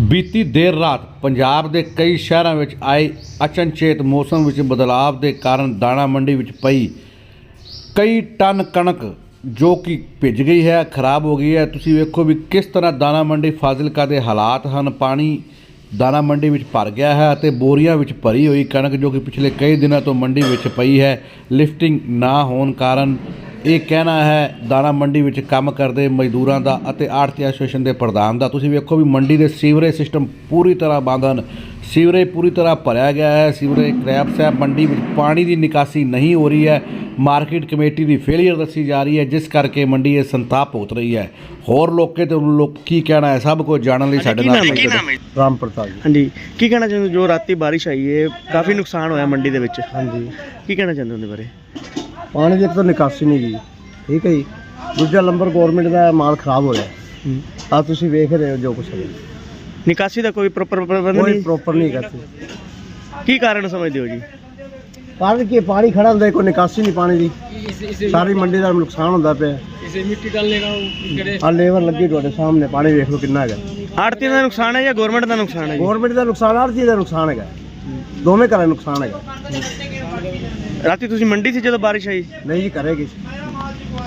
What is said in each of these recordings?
ਬੀਤੀ ਦੇਰ ਰਾਤ ਪੰਜਾਬ ਦੇ ਕਈ ਸ਼ਹਿਰਾਂ ਵਿੱਚ ਆਏ ਅਚਨਚੇਤ ਮੌਸਮ ਵਿੱਚ ਬਦਲਾਅ ਦੇ ਕਾਰਨ ਦਾਣਾ ਮੰਡੀ ਵਿੱਚ ਪਈ ਕਈ ਟਨ ਕਣਕ ਜੋ ਕਿ ਭਿੱਜ ਗਈ ਹੈ, ਖਰਾਬ ਹੋ ਗਈ ਹੈ। ਤੁਸੀਂ ਵੇਖੋ ਵੀ ਕਿਸ ਤਰ੍ਹਾਂ ਦਾਣਾ ਮੰਡੀ ਫਾਜ਼ਿਲਕਾ ਦੇ ਹਾਲਾਤ ਹਨ। ਪਾਣੀ ਦਾਣਾ ਮੰਡੀ ਵਿੱਚ ਭਰ ਗਿਆ ਹੈ ਅਤੇ ਬੋਰੀਆਂ ਵਿੱਚ ਭਰੀ ਹੋਈ ਕਣਕ ਜੋ ਕਿ ਪਿਛਲੇ ਕਈ ਦਿਨਾਂ ਤੋਂ ਮੰਡੀ ਵਿੱਚ ਪਈ ਹੈ। ਲਿਫਟਿੰਗ ਨਾ ਹੋਣ ਕਾਰਨ ਇਹ ਕਹਿਣਾ ਹੈ ਦਾਣਾ ਮੰਡੀ ਵਿੱਚ ਕੰਮ ਕਰਦੇ ਮਜ਼ਦੂਰਾਂ ਦਾ ਅਤੇ ਆੜਤੀ ਐਸੋਸੀਏਸ਼ਨ ਦੇ ਪ੍ਰਧਾਨ ਦਾ। ਤੁਸੀਂ ਵੇਖੋ ਵੀ ਮੰਡੀ ਦੇ ਸੀਵਰੇਜ ਸਿਸਟਮ ਪੂਰੀ ਤਰ੍ਹਾਂ ਬੰਦ ਹਨ। ਸੀਵਰੇਜ ਪੂਰੀ ਤਰ੍ਹਾਂ ਭਰਿਆ ਗਿਆ ਹੈ। ਸੀਵਰੇਜ ਕ੍ਰੈਪਸ ਹੈ ਮੰਡੀ ਵਿੱਚ ਪਾਣੀ ਦੀ ਨਿਕਾਸੀ ਨਹੀਂ ਹੋ ਰਹੀ ਹੈ। ਮਾਰਕੀਟ ਕਮੇਟੀ ਦੀ ਫੇਲਿਅਰ ਦੱਸੀ ਜਾ ਰਹੀ ਹੈ ਜਿਸ ਕਰਕੇ ਮੰਡੀ ਇਹ ਸੰਤਾਪ ਭੁਗਤ ਰਹੀ ਹੈ। ਹੋਰ ਲੋਕੇ ਤੇ ਲੋਕ ਕੀ ਕਹਿਣਾ ਹੈ ਸਭ ਕੁਝ ਜਾਣਨ ਲਈ ਸਾਡੇ ਨਾਲ? ਰਾਮ ਪ੍ਰਤਾਪ ਜੀ। ਹਾਂਜੀ ਕੀ ਕਹਿਣਾ ਚਾਹੁੰਦੇ ਹੋ? ਜੋ ਰਾਤੀ ਬਾਰਿਸ਼ ਆਈ ਹੈ ਕਾਫੀ ਨੁਕਸਾਨ ਹੋਇਆ ਮੰਡੀ ਦੇ ਵਿੱਚ। ਹਾਂਜੀ। ਕੀ ਕਹਿਣਾ ਚਾਹੁੰਦੇ ਉਹਦੇ ਬਾਰੇ? ਪਾਣੀ ਦੀ ਇੱਕ ਤਾਂ ਨਿਕਾਸੀ ਨਹੀਂ ਗਈ। ਠੀਕ ਹੈ ਜੀ। ਦੂਜਾ ਨੰਬਰ ਗਵਰਨਮੈਂਟ ਦਾ ਮਾਲ ਖਰਾਬ ਹੋ ਰਿਹਾ। ਆ ਤੁਸੀਂ ਵੇਖ ਰਹੇ ਹੋ ਜੋ ਕੁਛ ਹੈ। ਨਿਕਾਸੀ ਦਾ ਕੋਈ ਪ੍ਰੋਪਰ ਪ੍ਰਬੰਧ ਕੋਈ ਨਹੀਂ? ਪ੍ਰੋਪਰ ਨਹੀਂ ਕਰਤੇ ਕੀ ਕਾਰਨ ਸਮਝਦੇ ਹੋ ਜੀ? ਕਾਰਨ ਕੀ ਹੈ, ਪਾਣੀ ਖੜਾ ਹੁੰਦਾ ਹੈ, ਕੋਈ ਨਿਕਾਸੀ ਨਹੀਂ ਪਾਣੀ ਦੀ। ਸਾਰੀ ਮੰਡੀ ਦਾ ਨੁਕਸਾਨ ਹੁੰਦਾ ਪਿਆ। ਇਸੇ ਮਿੱਟੀ ਡਾਲੇਗਾ ਆ ਲੇਬਰ ਲੱਗੀ ਤੁਹਾਡੇ ਸਾਹਮਣੇ ਪਾਣੀ ਵੇਖ ਲਓ ਕਿੰਨਾ ਹੈਗਾ। ਆੜਤੀ ਦਾ ਨੁਕਸਾਨ ਹੈ ਜਾਂ ਗਵਰਨਮੈਂਟ ਦਾ ਨੁਕਸਾਨ ਹੈ ਜੀ? ਗਵਰਨਮੈਂਟ ਦਾ ਨੁਕਸਾਨ ਹਰ ਚੀਜ਼ ਦਾ ਨੁਕਸਾਨ ਹੈਗਾ। ਦੋਵੇਂ ਘਰਾਂ ਦਾ ਨੁਕਸਾਨ ਹੈਗਾ। ਰਾਤੀ ਤੁਸੀਂ ਮੰਡੀ ਸੀ ਜਦੋਂ ਬਾਰਿਸ਼ ਆਈ? ਨਹੀਂ ਜੀ ਕਰੇਗੀ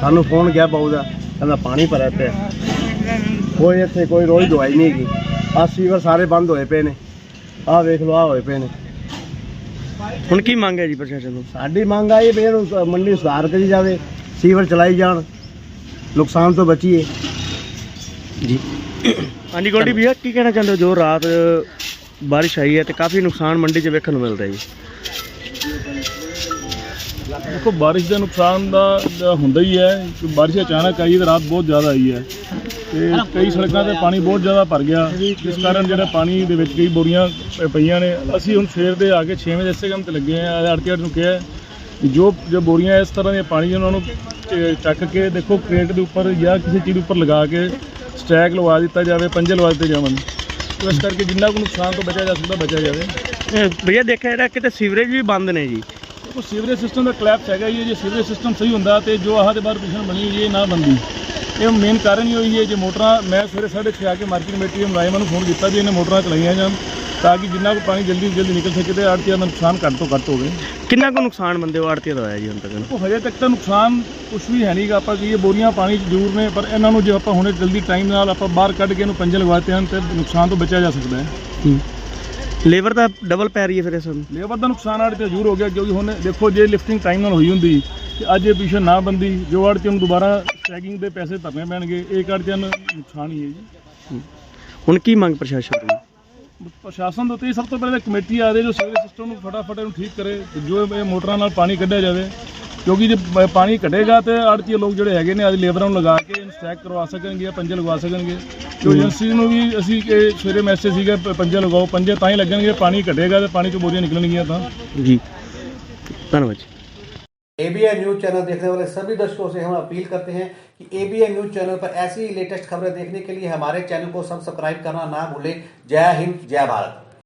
ਸਾਨੂੰ ਫੋਨ ਗਿਆ ਬਾਊ ਦਾ ਕਹਿੰਦਾ ਪਾਣੀ ਭਰਿਆ ਪਿਆ। ਕੋਈ ਇੱਥੇ ਕੋਈ ਰੋਜ਼ ਦਵਾਈ ਨਹੀਂ ਹੈਗੀ। ਆ ਸੀਵਰ ਸਾਰੇ ਬੰਦ ਹੋਏ ਪਏ ਨੇ। ਆਹ ਵੇਖ ਲਓ ਆ ਹੋਏ ਪਏ ਨੇ। ਹੁਣ ਕੀ ਮੰਗ ਹੈ ਜੀ ਪ੍ਰਸ਼ਾਸਨ ਨੂੰ? ਸਾਡੀ ਮੰਗ ਆ ਇਹ ਵੀ ਇਹਨੂੰ ਸ- ਮੰਡੀ ਸੁਧਾਰ ਕਰੀ ਜਾਵੇ ਸੀਵਰ ਚਲਾਈ ਜਾਣ ਨੁਕਸਾਨ ਤੋਂ ਬਚੀਏ। ਜੀ। ਹਾਂਜੀ ਗੋਲਡੀ ਭਈਆ ਕੀ ਕਹਿਣਾ ਚਾਹੁੰਦੇ ਹੋ? ਜੋ ਰਾਤ ਬਾਰਿਸ਼ ਆਈ ਹੈ ਤੇ ਕਾਫੀ ਨੁਕਸਾਨ ਮੰਡੀ 'ਚ ਵੇਖਣ ਨੂੰ ਮਿਲਦਾ ਹੈ ਜੀ। ਦੇਖੋ, ਬਾਰਿਸ਼ ਦਾ ਨੁਕਸਾਨ ਦਾ ਦਾ ਹੁੰਦਾ ਹੀ ਹੈ, ਕਿ ਬਾਰਿਸ਼ ਅਚਾਨਕ ਆਈ ਤੇ ਰਾਤ ਬਹੁਤ ਜ਼ਿਆਦਾ ਆਈ ਹੈ। ਤੇ ਕਈ ਸੜਕਾਂ ਤੇ ਪਾਣੀ ਬਹੁਤ ਜ਼ਿਆਦਾ ਭਰ ਗਿਆ। ਜਿਸ ਕਾਰਨ ਜਿਹੜਾ ਪਾਣੀ ਦੇ ਵਿੱਚ ਕਈ ਬੋਰੀਆਂ ਪ- ਪਈਆਂ ਨੇ। ਅਸੀਂ ਹੁਣ ਸਵੇਰ ਦੇ ਆ ਕੇ 6 ਵਜੇ ਇਸੇ ਕੰਮ ਤੇ ਲੱਗੇ ਆ ਆੜਤੀ ਆੜ ਨੂੰ ਕਿਹਾ ਹੈ ਕਿ ਜੋ ਜੋ ਬੋਰੀਆਂ ਇਸ ਤਰ੍ਹਾਂ ਦੀਆਂ ਪਾਣੀ ਉਹਨਾਂ ਨੂੰ ਚ- ਚੱਕ ਕੇ ਦੇਖੋ, ਕ੍ਰੇਟ ਦੇ ਉੱਪਰ ਜਾਂ ਕਿਸੇ ਚੀਜ਼ ਦੇ ਉੱਪਰ ਲਗਾ ਕੇ ਸਟੈਕ ਲਵਾ ਦਿੱਤਾ ਜਾਵੇ, ਪੰਜੇ ਲਵਾ ਦਿੱਤੇ ਜਾਵਣ। ਇਸ ਕਰਕੇ ਜਿੰਨਾ ਕੁ ਨੁਕਸਾਨ ਤੋਂ ਬਚਿਆ ਜਾ ਸਕਦਾ, ਬਚਿਆ ਜਾਵੇ। ਇਹ ਭਈਆ ਦੇਖਿਆ ਜਿਹੜਾ ਕਿਤੇ ਸੀਵਰੇਜ ਵੀ ਬੰਦ ਨੇ ਜੀ। ਉਹ ਸੀਵਰੇਜ ਸਿਸਟਮ ਦਾ ਕਲੈਪਸ ਹੈਗਾ ਹੈ ਜੇ ਸੀਵਰੇਜ ਸਿਸਟਮ ਸਹੀ ਹੁੰਦਾ ਤੇ ਜੋ ਆਹ ਦੇ ਬਾਹਰ ਪੋਜੀਸ਼ਨ ਬਣੀ ਹੋਈ ਇਹ ਨਾ ਬੰਦੀ ਇਹ ਮੇਨ ਕਾਰਨ ਹੀ ਹੋਈ ਹੈ ਜੇ ਮੋਟਰਾਂ ਮੈਂ ਸਵੇਰੇ 6:30 ਆ ਕੇ ਮਾਰਕੀਟ ਕਮੇਟੀ ਦੇ ਮੁਲਾਜ਼ਮਾਂ ਨੂੰ ਫੋਨ ਕੀਤਾ ਵੀ ਇਹਨੇ ਮੋਟਰਾਂ ਚਲਾਈਆਂ ਜਾਣ ਤਾਂ ਕਿ ਜਿੰਨਾ ਕੁ ਪਾਣੀ ਜਲਦੀ ਜਲਦੀ ਨਿਕਲ ਸਕੇ ਤੇ ਆੜਤੀਆਂ ਦਾ ਨੁਕਸਾਨ ਘੱਟ ਤੋਂ ਘੱਟ ਹੋਵੇ। ਕਿੰਨਾ ਕੁ ਨੁਕਸਾਨ ਬੰਦੇ ਹੋ ਆੜਤੀ ਦਾ ਹੋਇਆ ਜੀ ਹੁਣ ਤੱਕ? ਉਹ ਹਜੇ ਤੱਕ ਤਾਂ ਨੁਕਸਾਨ ਕੁਝ ਵੀ ਹੈ ਨਹੀਂਗਾ ਆਪਾਂ ਕੀ ਇਹ ਬੋਰੀਆਂ ਪਾਣੀ 'ਚ ਜ਼ਰੂਰ ਨੇ ਪਰ ਇਹਨਾਂ ਨੂੰ ਜੇ ਆਪਾਂ ਹੁਣੇ ਜਲਦੀ ਟਾਈਮ ਨਾਲ ਆਪਾਂ ਬਾਹਰ ਕੱਢ ਕੇ ਇਹਨੂੰ ਪੰਜੇ ਲਗਵਾਤੇ ਹਨ ਤੇ ਨੁਕਸਾਨ ਤੋਂ ਬਚਿਆ ਜਾ ਸਕਦਾ ਹੈ। ਲੇਬਰ ਦਾ ਡਬਲ ਪੈ ਰਹੀ ਹੈ ਫਿਰ ਇਸ ਨੂੰ ਲੇਬਰ ਦਾ ਨੁਕਸਾਨ ਆੜ ਤੇ ਜ਼ਰੂਰ ਹੋ ਗਿਆ ਕਿਉਂਕਿ ਹੁਣ ਦੇਖੋ ਜੇ ਲਿਫਟਿੰਗ ਟਾਈਮ ਨਾਲ ਹੋਈ ਹੁੰਦੀ ਤੇ ਅੱਜ ਇਹ ਪੀਛੇ ਨਾ ਬੰਦੀ ਜੋ ਆੜ ਤੇ ਨੂੰ ਦੁਬਾਰਾ ਸਟੈਕਿੰਗ ਦੇ ਪੈਸੇ ਭਰਨੇ ਪੈਣਗੇ ਇਹ ਆੜ ਤੇ ਨੁਕਸਾਨ ਹੀ ਹੈ ਜੀ। ਹੁਣ ਕੀ ਮੰਗ ਪ੍ਰਸ਼ਾਸਨ ਤੋਂ? ਪ੍ਰਸ਼ਾਸਨ ਦੇ ਉੱਤੇ ਸਭ ਤੋਂ ਪਹਿਲੇ ਕਮੇਟੀ ਆ ਰਹੀ ਜੋ ਸੀਵਰੇਜ ਸਿਸਟਮ ਨੂੰ ਫਟਾਫਟ ਇਹਨੂੰ ਠੀਕ ਕਰੇ ਤੇ ਜੋ ਇਹ ਮੋਟਰਾਂ ਨਾਲ ਪਾਣੀ ਕੱਢਿਆ ਜਾਵੇ ਕਿਉਂਕਿ ਜੇ ਪ- ਪਾਣੀ ਘਟੇਗਾ ਤੇ ਆੜਤੀ ਲੋਕ ਜਿਹੜੇ ਹੈਗੇ ਨੇ ਅੱਜ ਲੇਬਰਾਂ ਨੂੰ ਲਗਾ ਕੇ ਇਹਨੂੰ ਸਟੈਕ ਕਰਵਾ ਸਕਣਗੇ ਜਾਂ ਪੰਜੇ ਲਗਵਾ ਸਕਣਗੇ ਜੋ ਏਜੰਸੀ ਨੂੰ ਵੀ ਅਸੀਂ ਇਹ ਸਵੇਰੇ ਮੈਸੇਜ ਸੀਗਾ ਪ- ਪੰਜੇ ਲਗਾਓ ਪੰਜੇ ਤਾਂ ਹੀ ਲੱਗਣਗੇ ਪਾਣੀ ਘਟੇਗਾ ਤੇ ਪਾਣੀ ਚੋਂ ਬੋਰੀਆਂ ਨਿਕਲਣਗੀਆਂ ਤਾਂ जी धन्यवाद जी एबीएन न्यूज चैनल देखने वाले सभी दर्शकों से हम अपील करते हैं कि एबीएन न्यूज चैनल पर ऐसी ही लेटेस्ट खबरें देखने के लिए हमारे चैनल को सब्सक्राइब करना ना भूलें जय हिंद जय भारत